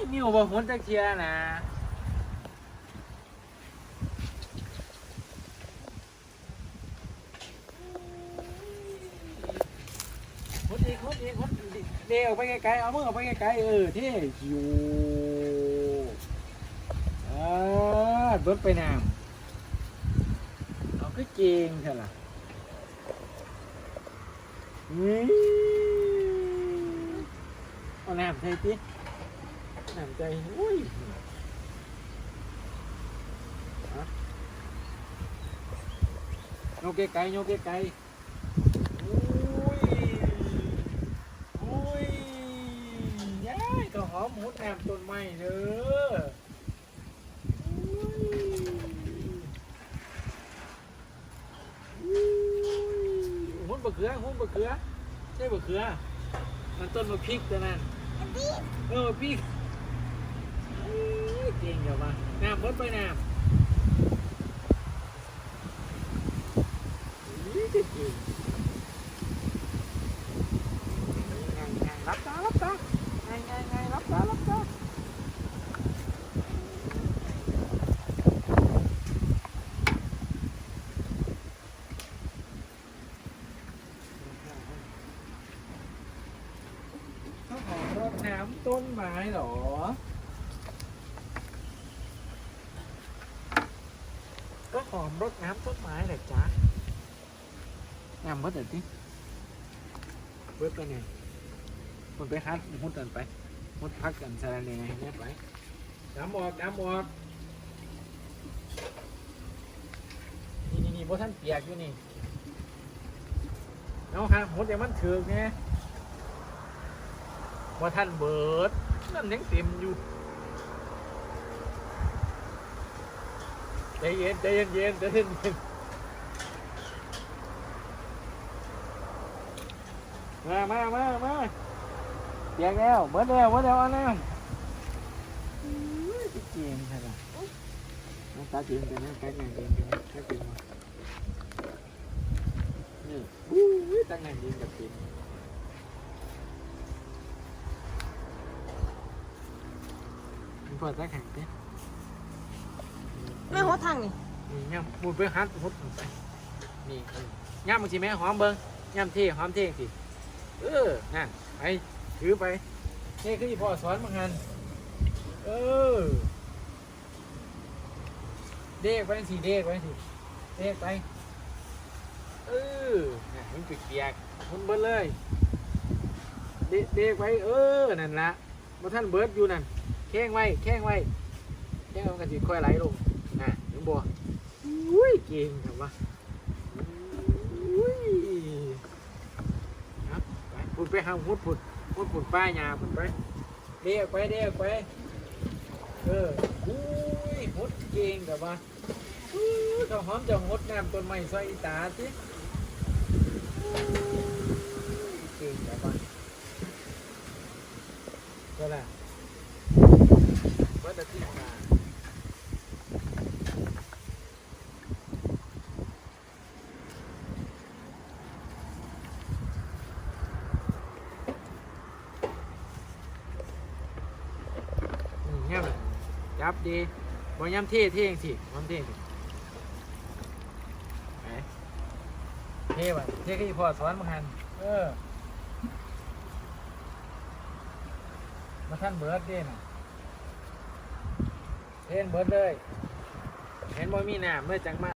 ยนิ้วบ่หนจักเทียนะหดอีกหดอีกหดอีกเดออกไปไกลๆเอามือออกไปไกลๆเออเท่อยู่เอ่าเบิดไปน้ำเอาก็เจงใช่ล่ะอืมเอาน้ำใส่ติ น้ำใจอุ้ยโยกไกลโยกไกลอุ้ยอุ้ยย้ายก็หอมหมุดแอมต้นไม้เด้ออุ้ยอุ้ยหุ่นบะเขือหุ่นบะเขือใช่บะเขือมันต้นมะพริกแตัวนั้นเออพี่เก่ งเดี๋ยวมาน้ำเบิดไปน้ำอุ๊ยเก่งๆรับตารับตาไงไงไงรับตารับตาข้าวหอมรดน้ำต้นไม้เหรอ หอมรดน้ำต้นไม้แหละจ๊ะน้ำเบิดเดี๋ยวดิเบิดไปไงคนไปฮัดมุดกันไปมุดพักกันสารเนยเนี่ยไปน้ำออกน้ำออกนี่นี่นี่พวกท่านเปียกอยู่นี่เอาฮะมุดอย่างมันถือกไงว่าท่านเบิดนั่นยังเต็มอยู่ ใจเย็นใจเย็นเย็นใจเย็นเย็นมามามามาเปียกแล้วเบิดแล้วเบิดแล้วเอันนั้นเจียงใช่ไหมน้องตาเจียงกันนะตาเจียงกันนะตาเจียงมานี่อู้ยตั้งแต่ยิงกับเจียงมันพอตาแข็งเต้ แม่หัวทางนี่นี่ย่ำมูดไปหัดหดลงไปนี่ย่ำบางทีแม่หอมเบิ้งย่ำเท่หอมเท่สิเออนั่นไปถือไปนี่คืออีพ่อสอนมังหันเออเด็กไปสิเด็กไปสิเด็กไปเออน่ะมันเปียกๆมันเบิดเลยเด็กเด็กไปเออนั่นละมาท่านเบิดอยู่นั่นแข้งไว้แข้งไว้แข้งมันก็สิค่อยไหลลง บัวอุ้ยเก่งครับวะอุ้ยครับไปพุ่นไปหาพุดพุ่นพุดพุ่นป้ายยาพุ่นไปเรียกไปเรียกไปเอออุ้ยหดเก่งครับวะอุ้ยเขาหอมจะหดน้ำต้นไม้ใส่อีตาสิเก่งครับวะก็ล่ะวัดตะที่มา อืมเงี้ยเลย จับดีบอย้ำเท่เท่งสิย้ำเท่งสิไหนเท่ว่ะเท่ก็อีพอสอนมาหันเออมาท่านเบิร์ดเด้น่ะเท่นเบิร์ดเลย เห็นบ่มีน้ำเมื่อจังมา